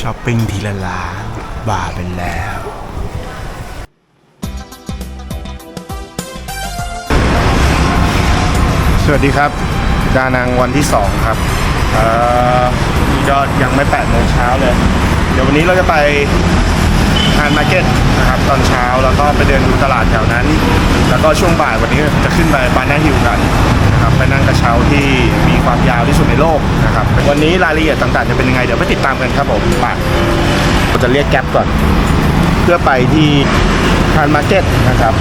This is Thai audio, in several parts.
ช้อปปิ้งทีละล้านบ้าไปแล้ว สวัสดีครับ ดานังวันที่ 2 ครับเอ่อนี่ก็ยังไม่8โมงเช้าเลย เดี๋ยววันนี้เราจะไป ฮานมาร์เก็ตนะครับตอนเช้าแล้วก็ไปเดินดูตลาดแถวนั้น แล้วก็ช่วงบ่ายวันนี้จะขึ้นไปบานาฮิลกันนะครับไปนั่งกระเช้าที่มีความยาวที่สุดในโลกนะครับวันนี้รายละเอียดต่างๆจะเป็นยังไงเดี๋ยวไปติดตามกันครับผมไปเราจะเรียกแก๊ปก่อน เพื่อไปที่ฮานมาร์เก็ตนะครับ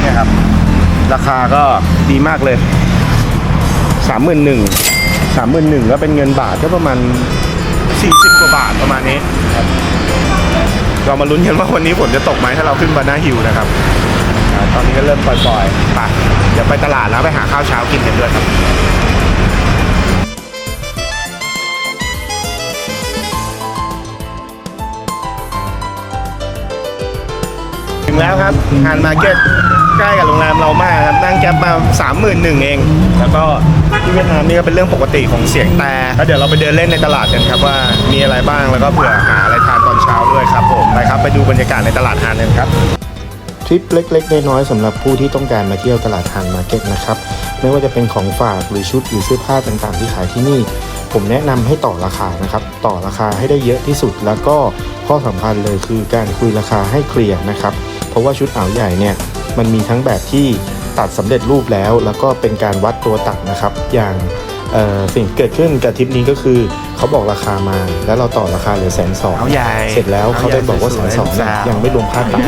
เนี่ยครับ ราคาก็ดีมากเลยสามหมื่นหนึ่งสามหมื่นหนึ่งก็เป็นเงินบาทก็ประมาณ สี่สิบกว่าบาทประมาณนี้ครับเรามาลุ้นกันว่าวันนี้ฝนจะตกไหมถ้าเราขึ้นบานาฮิลนะครับอ่าตอนนี้ก็เริ่มปล่อยๆไปเดี๋ยวไปตลาดแล้วไปหาข้าวเช้ากินกันด้วยครับถึงแล้วครับฮานมาร์เก็ต ใกล้กับโรงแรมเรามากครับนั่งแก๊ปมา3 1 0 0 0เอง แล้วก็ที่เวียดนามนี่ก็เป็นเรื่องปกติของเสียงแต่แล้วเดี๋ยวเราไปเดินเล่นในตลาดกันครับว่ามีอะไรบ้างแล้วก็เผื่อหาอะไรทานตอนเช้าด้วยครับผมไปครับไปดูบรรยากาศในตลาดฮานกันครับทริปเล็กๆน้อยๆสำหรับผู้ที่ต้องการมาเที่ยวตลาดฮานมาร์เก็ตนะครับไม่ว่าจะเป็นของฝากหรือชุดหรือเสื้อผ้าต่างๆที่ขายที่นี่ ผมแนะนำให้ต่อราคานะครับต่อราคาให้ได้เยอะที่สุด แล้วก็ข้อสำคัญเลยคือการคุยราคาให้เคลียร์นะครับเพราะว่าชุดอ่าวใหญ่เนี่ย มันมีทั้งแบบที่ตัดสำเร็จรูปแล้ว แล้วก็เป็นการวัดตัวตัดนะครับ อย่างเอ่อสิ่งที่เกิดขึ้นกับทริปนี้ก็คือเขาบอกราคามาแล้วเราต่อราคาเหลือแสนสองเอาใหญ่เสร็จแล้วเขาได้บอกว่าแสนสองเนี่ยยังไม่รวมค่าตัด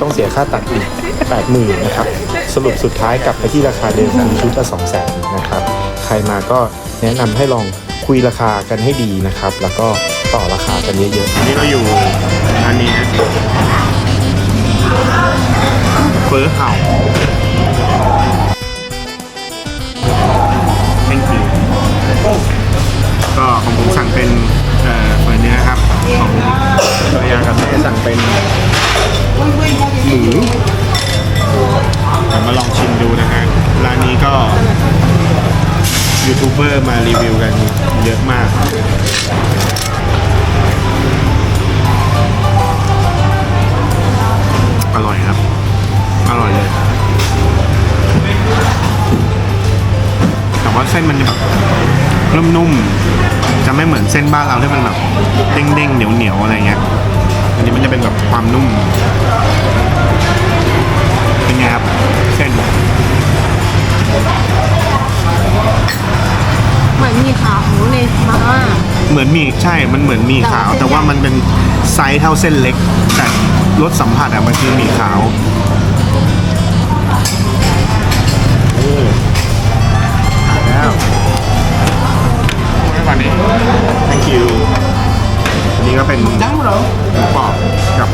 ต้องเสียค่าตัดอีก8 0 0 0 0นะครับสรุปสุดท้ายกลับไปที่ราคาเดิมคือชุดละ2 0 0 0 0 0นะครับใครมาก็แนะนำให้ลองคุยราคากันให้ดีนะครับ แล้วก็ต่อราคากันเยอะๆนี่เราอยู่อันนี้นะ เฟอร์เห่า thank you ก็ของผมสั่งเป็นเอ่อเฟอร์เนื้อครับ ของภรรยากับแม่สั่งเป็นหมูมาลองชิมดูนะฮะ ร้านนี้ก็ยูทูบเบอร์มารีวิวกันเยอะมาก ส้นมันจะแบบนุ่มๆจะไม่เหมือนเส้นบ้านเราที่มันแบบเด้งๆเหนียวๆอะไรเงี้ยอันนี้มันจะเป็นแบบความนุ่มเป็นไงครับเส้นเหมือนมีขาหมูเลยมาม่าเหมือนมีใช่ มันเหมือนมีขาว แต่ว่ามันเป็นไซส์เท่าเส้นเล็ก แต่รสสัมผัสอะมันคือหมีขาว thank you อันนี้ก็เป็นหมูกรอบกับ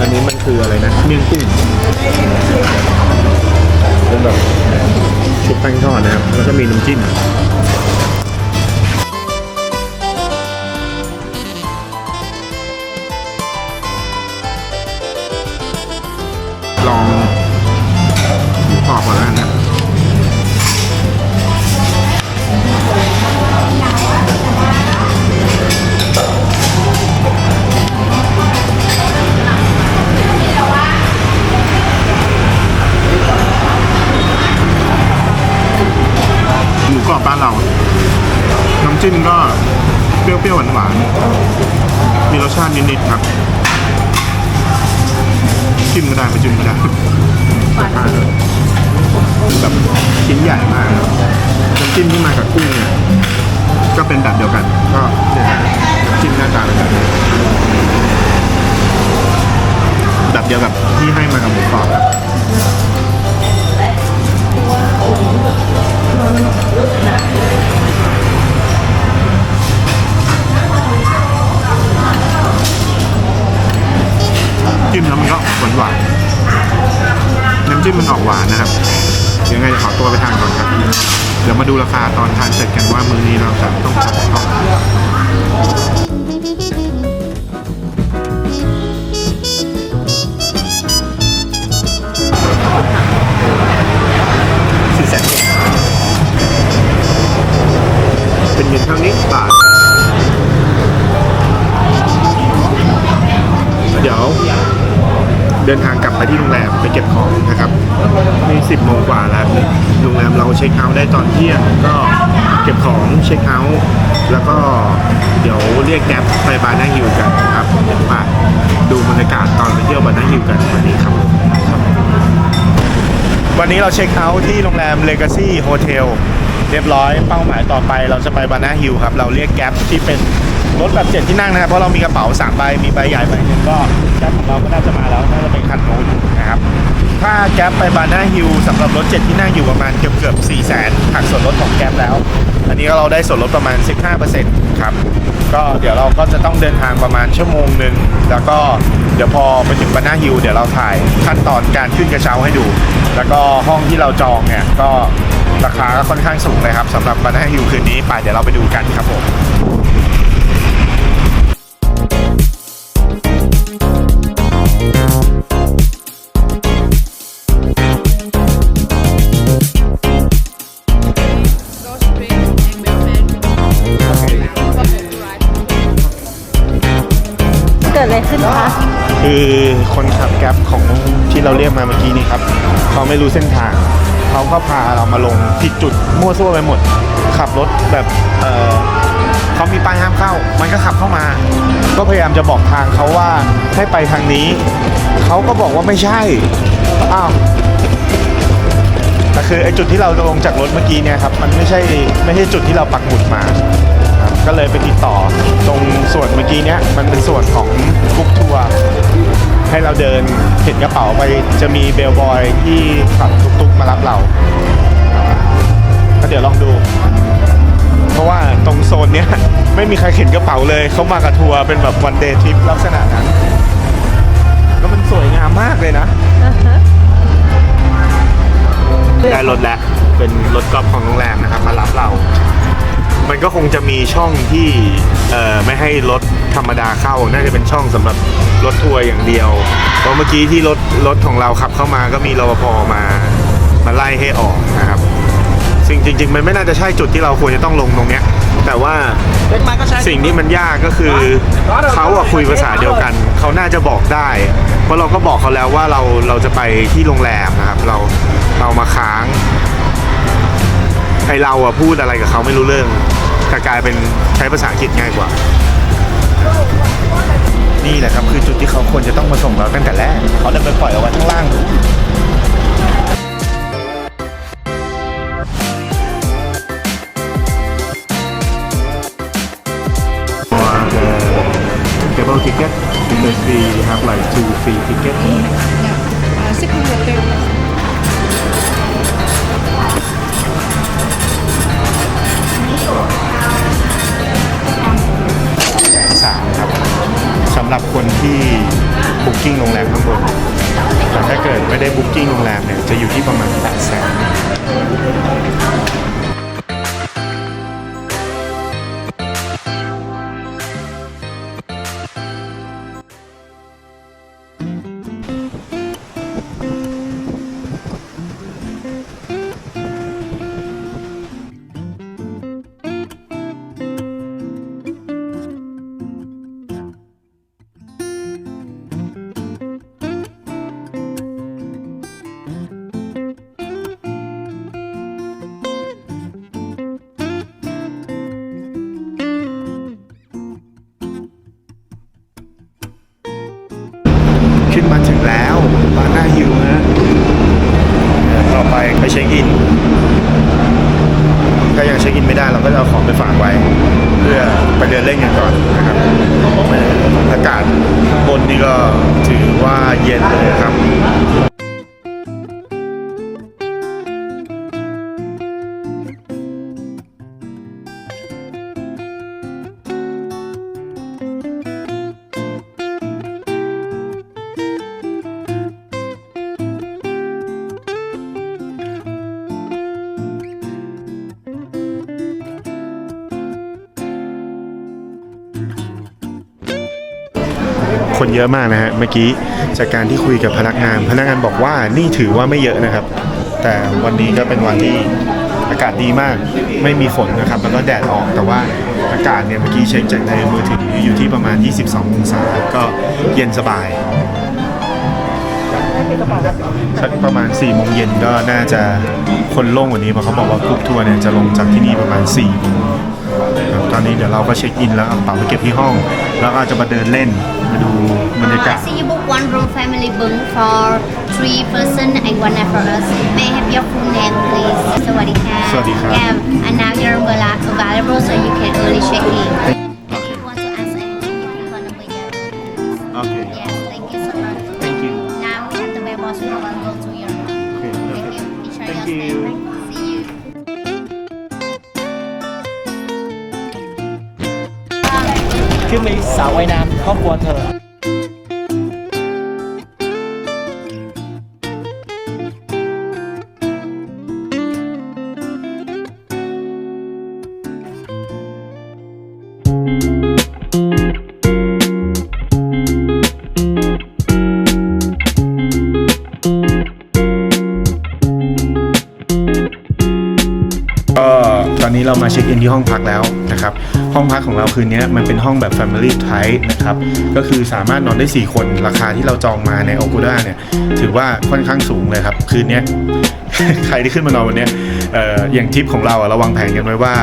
อันนี้มันคืออะไรนะ เมี่ยงกุ้งเป็นแบบชุบแป้งทอดนะครับ แล้วก็มีน้ำจิ้มลอง บ้านเรา น้ำจิ้มก็เปรี้ยวๆหวานๆ มีรสชาตินิดๆครับ จิ้มก็ได้ไม่จิ้มก็ได้ทานเลยแบบชิ้นใหญ่มากน้ำจิ้มที่มากับกุ้งเนี่ยก็เป็นแบบเดียวกัน ก็เนี่ยจิ้มหน้าตาเป็นแบบนี้แบบเดียวกับที่ให้มากับหมูกรอบครับ จิ้มแล้วมันก็หวานหวานน้ำจิ้มมันออกหวานนะครับยังไงจะขอตัวไปทานก่อนครับ เดี๋ยวมาดูราคาตอนทานเสร็จกันว่ามื้อนี้เราจะต้องจ่ายเท่าไหร่ ทางนี้บาเดี๋ยว เดินทางกลับไปที่โรงแรมไปเก็บของนะครับนี่สิโมงกว่าแล้วโรงแรมเราเช็คเอาท์ได้ตอนเที่ยงก็เก็บของเช็คเอาท์แล้วก็เดี๋ยวเรียกแก๊ปไปบาร์นาฮิวกันครับไปดูบรรยากาศตอนไปเที่ยวบาร์นาฮิวกันวันนี้ครับวันนี้เราเช็คเอาท์ที่โรงแรม Legacy Hotel เรียบร้อยเป้าหมายต่อไปเราจะไปบานาฮิลครับ เราเรียกแก๊ปที่เป็นรถแบบเจ็ดที่นั่งนะครับ เพราะเรามีกระเป๋า3ใบมีใบใหญ่ใบหนึ่งก็แก๊ปของเราก็น่าจะมาแล้วน่าจะเป็นคันโน้นนะครับถ้าแก๊ปไปบานาฮิลสำหรับรถเจ็ดที่นั่งอยู่ประมาณเกือบเกือบ4 0 0 0 0 0หักส่วนลดของแก๊ปแล้ว อันนี้เราได้ส่วนลดประมาณ 15%ครับก็เดี๋ยวเราก็จะต้องเดินทางประมาณชั่วโมงหนึ่งแล้วก็เดี๋ยวพอไปถึงบานาฮิลเดี๋ยวเราถ่ายขั้นตอนการขึ้นกระเช้าให้ดู แล้วก็ห้องที่เราจองเนี่ยก็ ราคาก็ค่อนข้างสูงเลยครับสำหรับบานาฮิลคืนนี้ไปเดี๋ยวเราไปดูกันครับผมเกิดอะไรขึ้นคะคือคนขับแก๊ปของที่เราเรียกมาเมื่อกี้นี่ครับ เขาไม่รู้เส้นทาง เขาก็พาเรามาลงผิดจุดมั่วซั่วไปหมด ขับรถแบบเออเขามีป้ายห้ามเข้า มันก็ขับเข้ามา ก็พยายามจะบอกทางเขาว่าให้ไปทางนี้ เขาก็บอกว่าไม่ใช่ อ้าวแต่คือไอ้จุดที่เราลงจากรถเมื่อกี้เนี่ยครับ มันไม่ใช่ไม่ใช่จุดที่เราปักหมุดมาครับก็เลยไปติดต่อตรงส่วนเมื่อกี้เนี้ยมันเป็นส่วนของกรุ๊ปทัวร์ ให้เราเดินเข็นกระเป๋าไปจะมีเบลบอยที่ขับตุกๆมารับเราก็เดี๋ยวลองดู เพราะว่าตรงโซนเนี้ยไม่มีใครเข็นกระเป๋าเลยเขามากับทัวร์เป็นแบบวันเดย์ทริปลักษณะนั้น แล้วมันสวยงามมากเลยนะ ได้รถแล้ว เป็นรถกอล์ฟของโรงแรมนะครับ มารับเรา มันก็คงจะมีช่องที่เอ่อไม่ให้รถธรรมดาเข้า น่าจะเป็นช่องสำหรับรถทัวร์อย่างเดียวเพราะเมื่อกี้ที่รถรถของเราขับเข้ามาก็มีรปภมามาไล่ให้ออกนะครับ สิ่งจริง ๆ มันไม่น่าจะใช่จุดที่เราควรจะต้องลงตรงเนี้ย แต่ว่าสิ่งที่มันยากก็คือเขาอะคุยภาษาเดียวกัน เขาน่าจะบอกได้ เพราะเราก็บอกเขาแล้วว่าเราเราจะไปที่โรงแรมนะครับ เราเรามาค้างไอเราอะพูดอะไรกับเขาไม่รู้เรื่อง แต่กลายเป็นใช้ภาษาอังกฤษง่ายกว่า นี่แหละครับคือจุดที่เขาควรจะต้องมาส่งเราตั้งแต่แรกเขาเดินไปปล่อยเอาไว้ข้างล่าง คนเยอะมากนะฮะเมื่อกี้จากการที่คุยกับพนักงาน พนักงานบอกว่านี่ถือว่าไม่เยอะนะครับ แต่วันนี้ก็เป็นวันที่อากาศดีมากไม่มีฝนนะครับแล้วก็แดดออกแต่ว่าอากาศเนี่ยเมื่อกี้เช็คจากในมือถืออยู่ที่ประมาณ 22 องศาก็เย็นสบายสักประมาณ4โมงเย็นก็น่าจะคนโล่งกว่านี้เพราะเขาบอกว่ากรุ๊ปทัวร์เนี่ยจะลงจากที่นี่ประมาณ4โมง ตอนนี้เดี๋ยวเราก็เช็คอินแล้วเอากระเป๋าไปเก็บที่ห้อง แล้วก็อาจจะมาเดินเล่นมาดูบรรยากา Uh, ศ I see you book one room family bunk for three person and one night for us. May I have your full name, please? Sawadika. สวัสดีครับ Yeah, and now you're avai- available so you can early check in. Thank- มีสระว่ายน้ำครอบครัวเธอ นี้เรามาเช็คอินที่ห้องพักแล้วนะครับ ห้องพักของเราคืนนี้มันเป็นห้องแบบ Family Type นะครับ ก็คือสามารถนอนได้ 4 คน ราคาที่เราจองมาใน o อ u d a เนี่ย ถือว่าค่อนข้างสูงเลยครับ คืนนี้ใครที่ขึ้นมานอนวันนี้อออย่างทริปของเราอะเราวางแผนกันไว้ว่า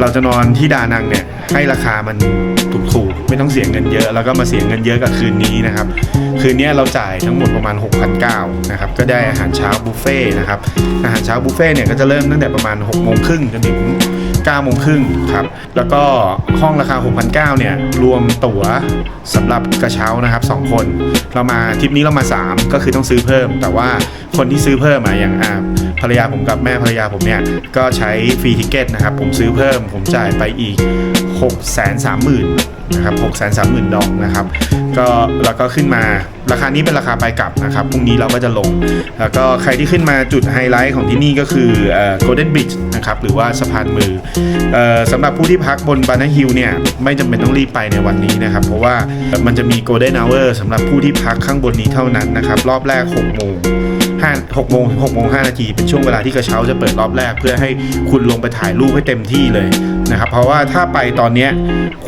เราจะนอนที่ดานังเนี่ยให้ราคามันถูกๆไม่ต้องเสียเงินเยอะ แล้วก็มาเสียเงินเยอะกับคืนนี้นะครับ คืนนี้เราจ่ายทั้งหมดประมาณ 6,900นะครับก็ได้อาหารเช้าบุฟเฟ่ต์นะครับอาหารเช้าบุฟเฟ่ต์เนี่ยก็จะเริ่มตั้งแต่ประมาณ6โมงครึ่งจนถึง9โมงครึ่งครับแล้วก็ห้องราคา 6,900เนี่ยรวมตั๋วสำหรับกระเช้านะครับ 2 คน เรามาทริปนี้เรามา 3 ก็คือต้องซื้อเพิ่ม แต่ว่าคนที่ซื้อเพิ่มอะอย่างอ่า ภรรยาผมกับแม่ภรรยาผมเนี่ย ก็ใช้ฟรีทิเกตนะครับ ผมซื้อเพิ่ม ผมจ่ายไปอีก 6 3 0 0 0 0นะครับ6 3 0 0 0 0 ดอกนะครับ ก็แล้วก็ขึ้นมาราคานี้เป็นราคาไปกลับนะครับพรุ่งนี้เราก็จะลง แล้วก็ใครที่ขึ้นมาจุดไฮไลท์ของที่นี่ก็คือโกลเด้นบิ c นะครับหรือว่าสะพานมือเออสำหรับผู้ที่พักบนบานาฮิลเนี่ยไม่จำเป็นต้องรีบไปในวันนี้นะครับ เพราะว่ามันจะมีโกลเด้น h ว u ร์สำหรับผู้ที่พักข้างบนนี้เท่านั้นนะครับ รอบแรก 6 โมง ห้าหกโมงถึงหกโมงห้านาทีเป็นช่วงเวลาที่กระเช้าจะเปิดรอบแรก เพื่อให้คุณลงไปถ่ายรูปให้เต็มที่เลยนะครับเพราะว่าถ้าไปตอนนี้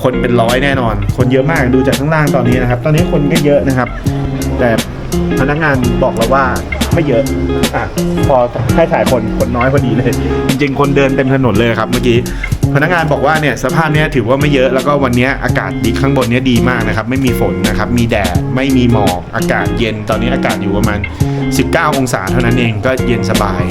คนเป็นร้อยแน่นอน คนเยอะมากดูจากข้างล่างตอนนี้นะครับ ตอนนี้คนก็เยอะนะครับ แต่พนักงานบอกเราว่าไม่เยอะอะพอให้ถ่ายคนคนน้อยพอดีเลย จริง ๆ คนเดินเต็มถนนเลยครับเมื่อกี้ พนักงานบอกว่าเนี่ยสภาพเนี้ยถือว่าไม่เยอะแล้วก็วันเนี้ยอากาศดีข้างบนเนี้ยดีมากนะครับไม่มีฝนนะครับมีแดดไม่มีหมอกอากาศเย็นตอนนี้อากาศอยู่ประมาณ 19 องศาเท่านั้นเองก็เย็นสบาย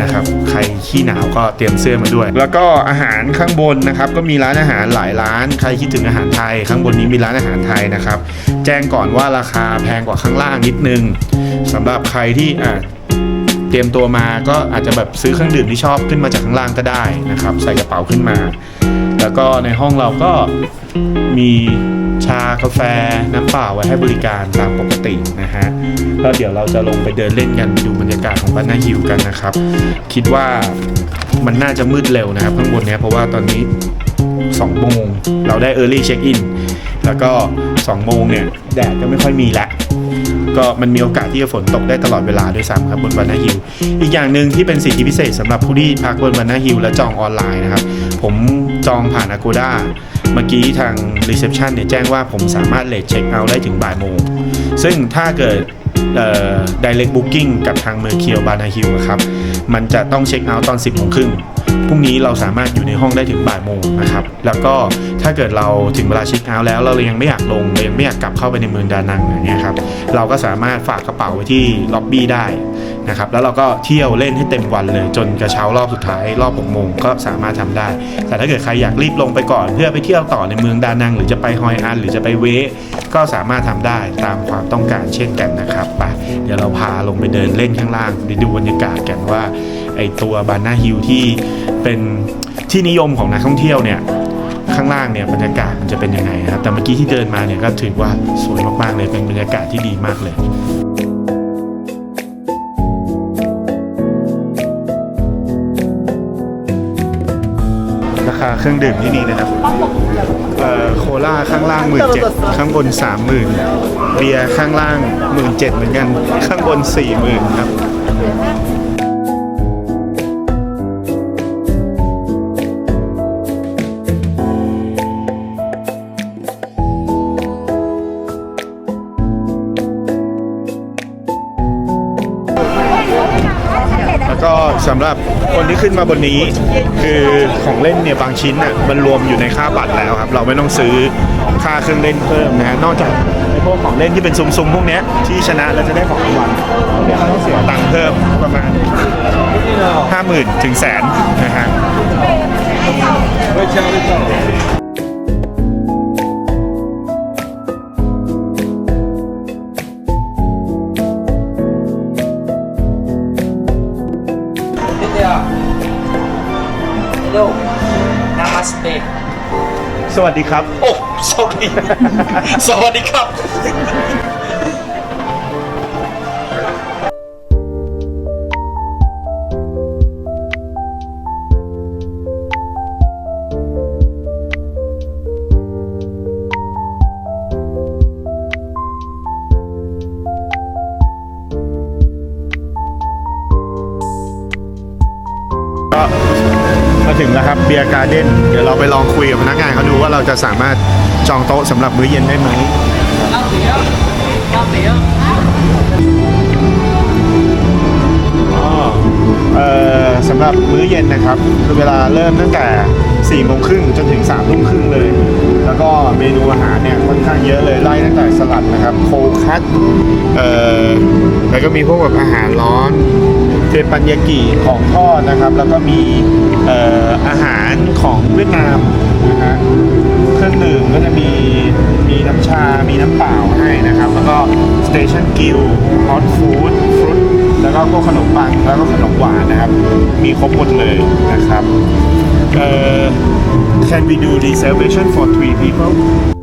นะครับใครขี้หนาวก็เตรียมเสื้อมาด้วย แล้วก็อาหารข้างบนนะครับก็มีร้านอาหารหลายร้าน ใครคิดถึงอาหารไทย ข้างบนนี้มีร้านอาหารไทยนะครับ แจ้งก่อนว่าราคาแพงกว่าข้างล่างนิดนึงสำหรับใครที่อ่ เตรียมตัวมาก็อาจจะแบบซื้อเครื่องดื่มที่ชอบขึ้นมาจากข้างล่างก็ได้นะครับ ใส่กระเป๋าขึ้นมา แล้วก็ในห้องเราก็มีชากาแฟน้ำเปล่าไว้ให้บริการตามปกตินะฮะแล้วเดี๋ยวเราจะลงไปเดินเล่นกันไปดูบรรยากาศของบานาฮิลกันนะครับ คิดว่ามันน่าจะมืดเร็วนะครับข้างบนเนี้ยเพราะว่าตอนนี้2โมงเราได้ Early Check In แล้วก็ 2 โมงเนี่ย แดดก็ไม่ค่อยมีแล้ว ก็มันมีโอกาสที่จะฝนตกได้ตลอดเวลาด้วยซ้ำครับบนบานาฮิลอีกอย่างหนึ่งที่เป็นสิทธิพิเศษสำหรับผู้ที่พักบนบานาฮิลและจองออนไลน์นะครับ ผมจองผ่าน Agoda เมื่อกี้ทาง reception เนี่ยแจ้งว่าผมสามารถเลทเช็คเอาท์ได้ถึงบ่ายโมง ซึ่งถ้าเกิดเอ่อ direct booking กับทางเมอร์เคียวบานาฮิลครับ มันจะต้องเช็คเอาท์ตอน 10โมงครึ่ง พรุ่งนี้เราสามารถอยู่ในห้องได้ถึงบ่ายโมงนะครับ แล้วก็ถ้าเกิดเราถึงเวลาเช็คเอาท์แล้วเรายังไม่อยากลงเรายังไม่อยากกลับเข้าไปในเมืองดานังอย่างเงี้ยครับเราก็สามารถฝากกระเป๋าไว้ที่ล็อบบี้ได้นะครับแล้วเราก็เที่ยวเล่นให้เต็มวันเลย จนกระเช้ารอบสุดท้ายรอบ6โมงก็สามารถทำได้ แต่ถ้าเกิดใครอยากรีบลงไปก่อน เพื่อไปเที่ยวต่อในเมืองดานัง หรือจะไปฮอยอัน หรือจะไปเวก็สามารถทำได้ตามความต้องการเช่นกันนะครับไปเดี๋ยวเราพาลงไปเดินเล่นข้างล่างไปดูบรรยากาศกันว่า ไอตัวบานาฮิลที่เป็นที่นิยมของนักท่องเที่ยวเนี่ยข้างล่างเนี่ยบรรยากาศมันจะเป็นยังไงนะครับ แต่เมื่อกี้ที่เดินมาเนี่ยก็ถือว่าสวยมากๆเลยเป็นบรรยากาศที่ดีมากเลยราคาเครื่องดื่มที่นี่นะครับเอ่อโคลาข้างล่างหมื่นเจ็ดข้างบนสามหมื่นเบียร์ข้างล่างหมื่นเจ็ดเหมือนกัน ข้างบนสี่หมื่นครับำหรับคนที่ขึ้นมาบนนี้ คือของเล่นเนี่ยบางชิ้นอะมันรวมอยู่ในค่าบัตรแล้วครับ เราไม่ต้องซื้อค่าเครื่องเล่นเพิ่มนะฮะนอกจากไอ้พวกของเล่นที่เป็นซุ้มๆพวกเนี้ยที่ชนะแล้วจะได้ของรางวัลเนี่ยเราต้องเสียตังค์เพิ่มประมาณห้าหมื่นถึงแสนนะฮะ Hello Namaste สวัสดีครับ โอ้ sorry สวัสดีครับ บเบียร์การ์เด้นเดี๋ยวเราไปลองคุยกับพนักงานเขาดูว่าเราจะสามารถจองโต๊ะสำหรับมื้อเย็นได้ไหม อ๋อเอ่อสำหรับมื้อเย็นนะครับคือเวลาเริ่มตั้งแต่4ี่โมงครึ่งจนถึง3ามทุ่มครึ่งเลย แล้วก็เมนูอาหารเนี่ยค่อนข้างเยอะเลยไล่ตั้งแต่สลัดนะครับโคคัตเอ่อแล้วก็มีพวกแบบอาหารร้อน เทปันยากิของทอดนะครับ แล้วก็มีเอ่ออาหารของเวียดนามนะฮะเครื่องดื่มก็จะมีมีน้ำชา มีน้ำเปล่าให้นะครับ แล้วก็สเตชันกิลฮอตฟู้ดฟรุตแล้วก็พวกขนมปังแล้วก็ขนมหวานนะครับ มีครบหมดเลยนะครับเอ่อ Can we do reservation for three people?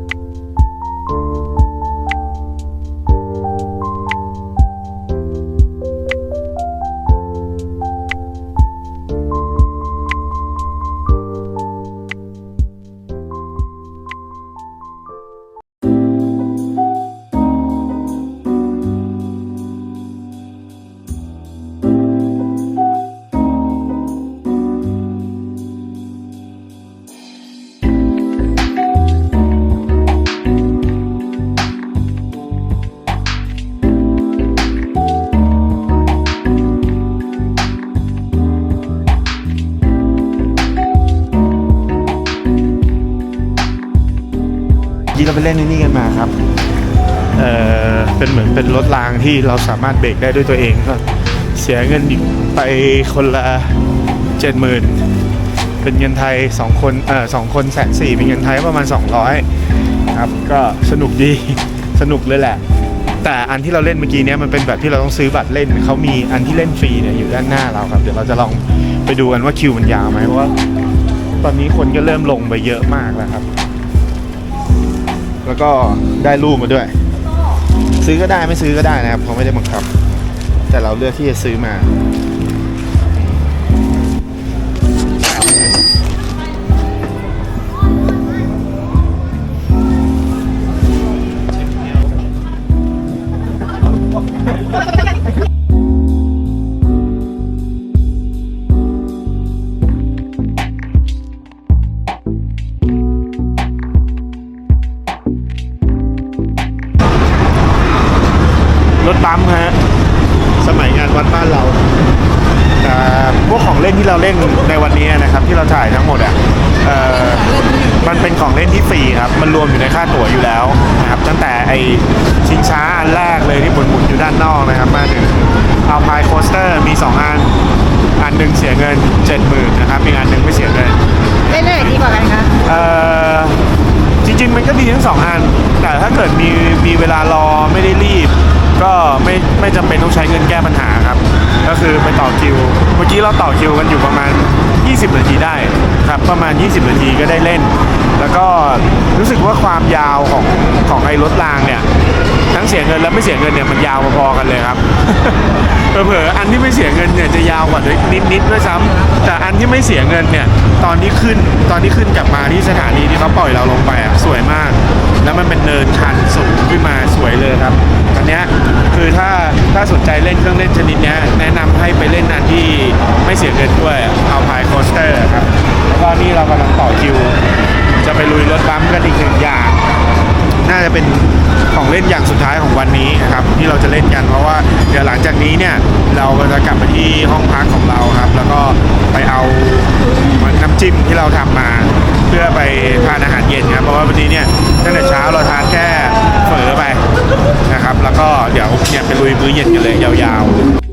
ไปเล่นในนี่กันมาครับเอ่อเป็นเหมือนเป็นรถรางที่เราสามารถเบรกได้ด้วยตัวเองก็เสียเงินอีกไปคนละเจ็ดหมื่นเป็นเงินไทยสองคนเอ่อสองคนแสนสี่เป็นเงินไทยประมาณ200ครับก็สนุกดีสนุกเลยแหละ แต่อันที่เราเล่นเมื่อกี้เนี้ยมันเป็นแบบที่เราต้องซื้อบัตรเล่นเขามีอันที่เล่นฟรีเนี่ยอยู่ด้านหน้าเราครับ เดี๋ยวเราจะลองไปดูกันว่าคิวมันยาวไหมเพราะว่า ตอนนี้คนก็เริ่มลงไปเยอะมากแล้วครับ แล้วก็ได้รูปมาด้วย ซื้อก็ได้ไม่ซื้อก็ได้นะครับเขาไม่ได้บังคับ แต่เราเลือกที่จะซื้อมา เล่นที่เราเล่นในวันนี้นะครับที่เราถ่ายทั้งหมดอะเอ่อมันเป็นของเล่นที่ฟรีครับ มันรวมอยู่ในค่าตั๋วอยู่แล้วนะครับตั้งแต่ไอชิงช้าอันแรกเลยที่หมุนๆอยู่ด้านนอกนะครับ มาถึงเอาพายโคสเตอร์มี 2 อัน อันหนึ่งเสียเงิน 70,000นะครับอีกอันหนึ่งไม่เสียเงินเล่นเล่นไหนดีกว่ากันคะเอ่อจริงๆมันก็ดีทั้งสองอัน แต่ถ้าเกิดมีมีเวลารอไม่ได้รีบ ก็ไม่ไม่จำเป็นต้องใช้เงินแก้ปัญหาครับ ก็คือไปต่อคิว เมื่อกี้เราต่อคิวกันอยู่ประมาณ 20 นาทีได้ครับประมาณ 20 นาทีก็ได้เล่น แล้วก็รู้สึกว่าความยาวของของไอ้รถรางเนี่ย ทั้งเสียเงินและไม่เสียเงินเนี่ยมันยาวพอๆกันเลยครับเผลอๆอันที่ไม่เสียเงินเนี่ยจะยาวกว่านิดๆด้วยซ้ำแต่อันที่ไม่เสียเงินเนี่ยตอนที่ขึ้นตอนที่ขึ้นกลับมาที่สถานีที่เขาปล่อยเราลงไปอะสวยมาก แล้วมันเป็นเนินชันสูงขึ้นมาสวยเลยครับอันเนี้ยคือถ้าถ้าสนใจเล่นเครื่องเล่นชนิดเนี้ยแนะนำให้ไปเล่นอันที่ไม่เสียเงินด้วยเอาพายโคสเตอร์ครับแล้วก็นี่เรากำลังต่อคิว จะไปลุยรถบัมป์กันอีกหนึ่งอย่าง น่าจะเป็นของเล่นอย่างสุดท้ายของวันนี้นะครับที่เราจะเล่นกันเพราะว่าเดี๋ยวหลังจากนี้เนี่ยเราก็จะกลับไปที่ห้องพักของเราครับ แล้วก็ไปเอาน้ำจิ้มที่เราทำมา เพื่อไปทานอาหารเย็นครับเพราะว่าวันนี้เนี่ยตั้งแต่เช้าเราทานแค่เฝอไปนะครับ แล้วก็เดี๋ยวเนี่ยไปลุยมื้อเย็นกันเลยยาวๆ